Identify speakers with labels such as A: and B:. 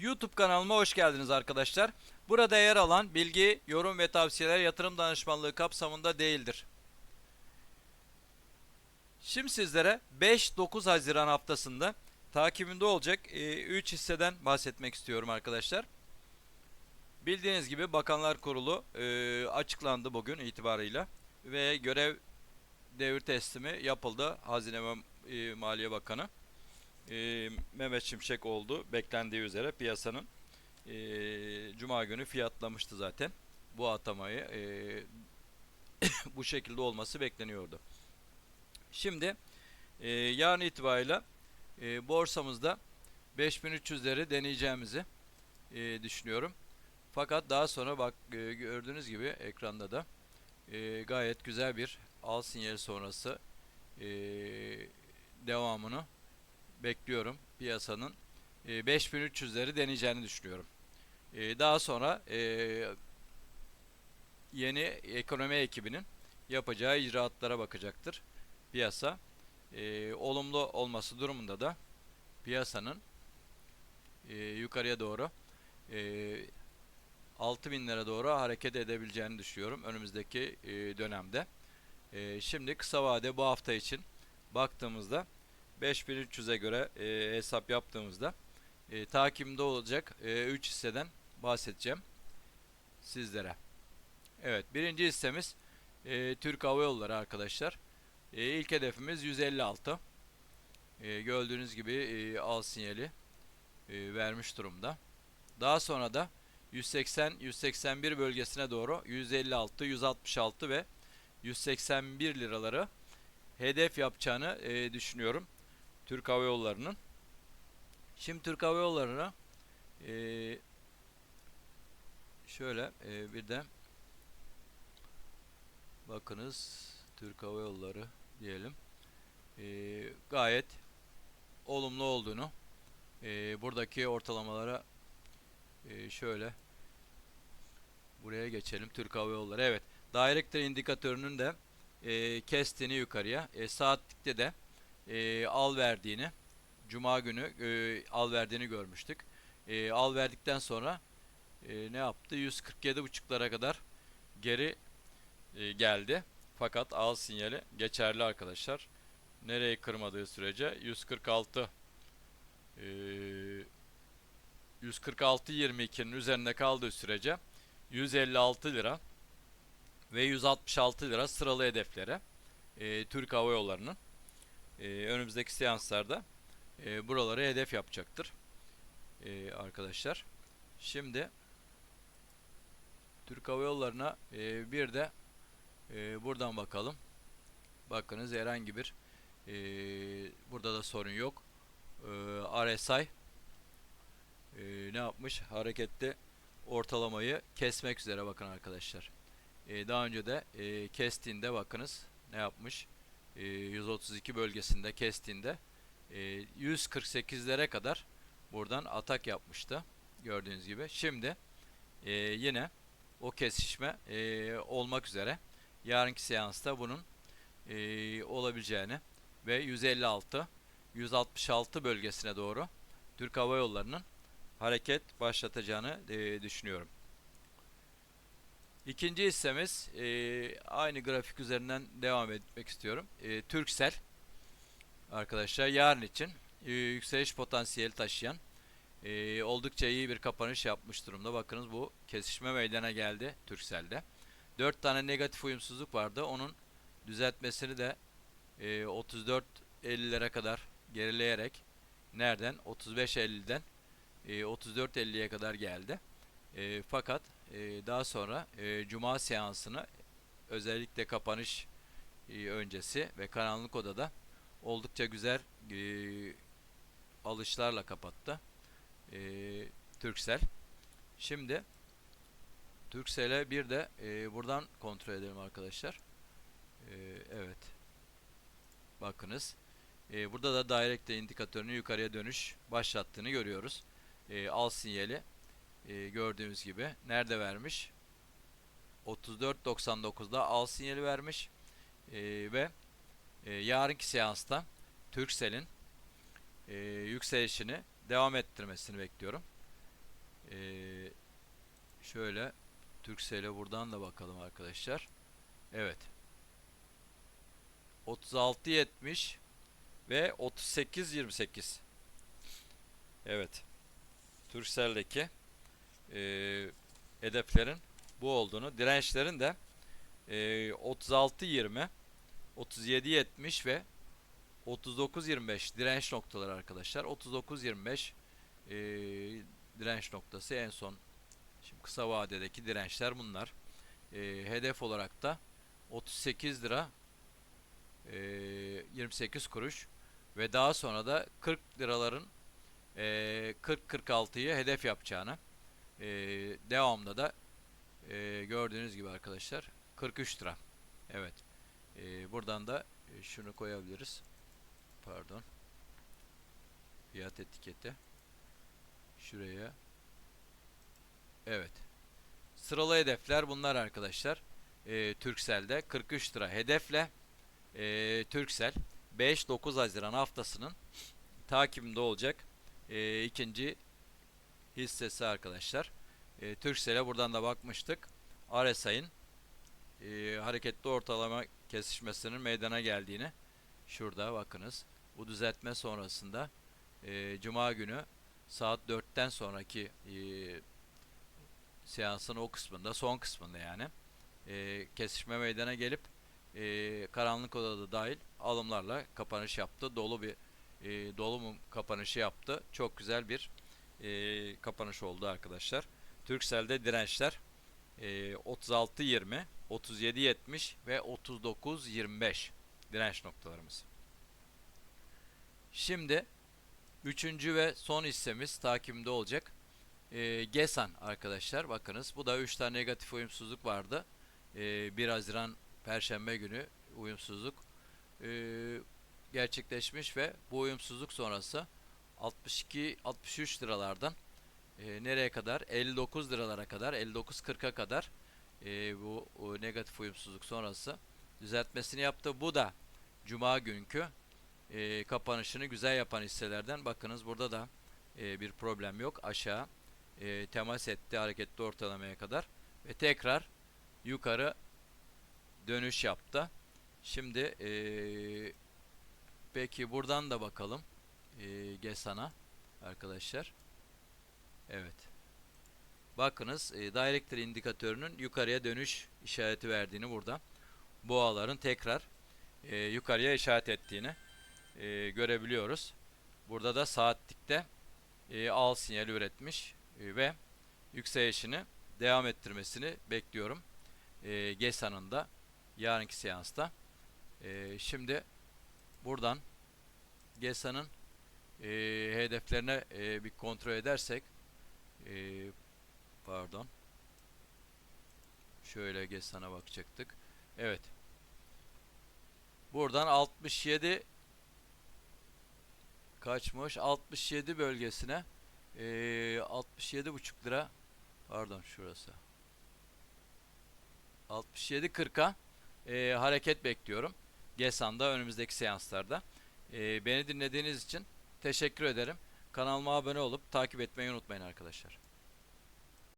A: YouTube kanalıma hoş geldiniz arkadaşlar. Burada yer alan bilgi, yorum ve tavsiyeler yatırım danışmanlığı kapsamında değildir. Şimdi sizlere 5-9 Haziran haftasında takibinde olacak 3 hisseden bahsetmek istiyorum arkadaşlar. Bildiğiniz gibi Bakanlar Kurulu e, açıklandı bugün itibarıyla ve görev devir teslimi yapıldı Hazine ve e, Maliye Bakanı e, Mehmet Şimşek oldu. Beklendiği üzere piyasanın e, Cuma günü fiyatlamıştı zaten. Bu atamayı e, bu şekilde olması bekleniyordu. Şimdi e, yarın itibariyle e, borsamızda 5300'leri deneyeceğimizi e, düşünüyorum. Fakat daha sonra bak e, gördüğünüz gibi ekranda da e, gayet güzel bir al sinyali sonrası e, devamını bekliyorum piyasanın e, 5300'leri deneyeceğini düşünüyorum. E, daha sonra e, yeni ekonomi ekibinin yapacağı icraatlara bakacaktır piyasa. E, olumlu olması durumunda da piyasanın e, yukarıya doğru e, 6000 lira doğru hareket edebileceğini düşünüyorum önümüzdeki e, dönemde. E, şimdi kısa vade bu hafta için baktığımızda 5300'e göre e, hesap yaptığımızda e, takimde olacak 3 e, hisseden bahsedeceğim sizlere. Evet birinci hissemiz e, Türk Hava Yolları arkadaşlar. E, ilk hedefimiz 156. E, gördüğünüz gibi e, al sinyali e, vermiş durumda. Daha sonra da 180-181 bölgesine doğru 156, 166 ve 181 liraları hedef yapacağını e, düşünüyorum. Türk Hava Yolları'nın. Şimdi Türk Hava Yolları'na e, şöyle e, bir de bakınız Türk Hava Yolları diyelim. E, gayet olumlu olduğunu e, buradaki ortalamalara e, şöyle buraya geçelim Türk Hava Yolları. Evet. Director indikatörünün de e, kestiğini yukarıya. E, saatlikte de e, al verdiğini Cuma günü e, al verdiğini görmüştük. E, al verdikten sonra e, ne yaptı? 147.5'lara kadar geri e, geldi. Fakat al sinyali geçerli arkadaşlar. Nereyi kırmadığı sürece 146 e, 146.22'nin üzerinde kaldığı sürece 156 lira ve 166 lira sıralı hedeflere e, Türk Hava Yolları'nın e, önümüzdeki seanslarda e, buraları hedef yapacaktır e, arkadaşlar. Şimdi Türk Hava Yolları'na e, bir de e, buradan bakalım. Bakınız herhangi bir e, burada da sorun yok. E, RSI e, ne yapmış? Hareketli ortalamayı kesmek üzere bakın arkadaşlar. E, daha önce de e, kestiğinde bakınız ne yapmış? 132 bölgesinde kestiğinde 148'lere kadar buradan atak yapmıştı. Gördüğünüz gibi. Şimdi e, yine o kesişme e, olmak üzere. Yarınki seansta bunun e, olabileceğini ve 156 166 bölgesine doğru Türk Hava Yolları'nın hareket başlatacağını e, düşünüyorum. İkinci hissemiz e, aynı grafik üzerinden devam etmek istiyorum. E, Turkcell arkadaşlar yarın için e, yükseliş potansiyeli taşıyan e, oldukça iyi bir kapanış yapmış durumda. Bakınız bu kesişme meydana geldi Turkcell'de. 4 tane negatif uyumsuzluk vardı. Onun düzeltmesini de e, 34.50'lere kadar gerileyerek nereden? 35.50'den e, 34.50'ye kadar geldi. E, fakat daha sonra e, cuma seansını özellikle kapanış e, öncesi ve karanlık odada oldukça güzel e, alışlarla kapattı Turkcell. Şimdi Turkcell'e bir de e, buradan kontrol edelim arkadaşlar. E, evet. Bakınız. E, burada da direct indikatörünü yukarıya dönüş başlattığını görüyoruz. E, al sinyali e, gördüğümüz gibi nerede vermiş? 34.99'da al sinyali vermiş e, ve e, yarınki seansta Turkcell'in e, yükselişini devam ettirmesini bekliyorum. Ee, şöyle Turkcell'e buradan da bakalım arkadaşlar. Evet. 36.70 ve 38.28. Evet. Turkcell'deki eee hedeflerin bu olduğunu, dirençlerin de eee 36.20, 37.70 ve 39.25 direnç noktaları arkadaşlar. 39.25 eee direnç noktası en son şimdi kısa vadedeki dirençler bunlar. Eee, hedef olarak da 38 lira eee, 28 kuruş ve daha sonra da 40 liraların eee 40-46'yı hedef yapacağını eee devamda da eee, gördüğünüz gibi arkadaşlar 43 lira. Evet. Eee, buradan da e, şunu koyabiliriz. Pardon. Fiyat etiketi. Şuraya. Evet. Sıralı hedefler bunlar arkadaşlar. Eee Turkcell'de 43 lira hedefle eee Turkcell 5-9 Haziran haftasının takibinde olacak eee, ikinci hissesi arkadaşlar. Eee Turkcell'e buradan da bakmıştık. RSI'nin eee, hareketli ortalama kesişmesinin meydana geldiğini şurada bakınız. Bu düzeltme sonrasında eee, Cuma günü saat 4'ten sonraki eee, seansın o kısmında, son kısmında yani eee, kesişme meydana gelip eee, karanlık odada dahil alımlarla kapanış yaptı. Dolu bir eee dolu mum kapanışı yaptı. Çok güzel bir eee, kapanış oldu arkadaşlar. Turkcell'de dirençler eee 36.20, 37.70 ve 39.25 direnç noktalarımız. Şimdi üçüncü ve son hissemiz takimde olacak. Eee GESAN arkadaşlar bakınız bu da 3 tane negatif uyumsuzluk vardı. Eee 1 Haziran Perşembe günü uyumsuzluk eee, gerçekleşmiş ve bu uyumsuzluk sonrası 62-63 liralardan eee, nereye kadar? 59 liralara kadar, 59-40'a kadar eee, bu o negatif uyumsuzluk sonrası düzeltmesini yaptı. Bu da Cuma günkü eee, kapanışını güzel yapan hisselerden. Bakınız burada da eee, bir problem yok. Aşağı eee, temas etti hareketli ortalamaya kadar ve tekrar yukarı dönüş yaptı. Şimdi eee, peki buradan da bakalım eee GESAN'a arkadaşlar. Evet. Bakınız e, Director indikatörünün yukarıya dönüş işareti verdiğini burada. Boğaların tekrar e, yukarıya işaret ettiğini e, görebiliyoruz. Burada da saatlikte e, al sinyali üretmiş e, ve yükselişini devam ettirmesini bekliyorum. E, GESA'nın da yarınki seansta. E, şimdi buradan GESA'nın e, hedeflerine e, bir kontrol edersek e, pardon şöyle GESA'na bakacaktık. Evet. Buradan 67 kaçmış? 67 bölgesine e, 67,5 lira pardon şurası 67.40'a e, hareket bekliyorum. GESAN'da önümüzdeki seanslarda. E, beni dinlediğiniz için teşekkür ederim. Kanalıma abone olup takip etmeyi unutmayın arkadaşlar.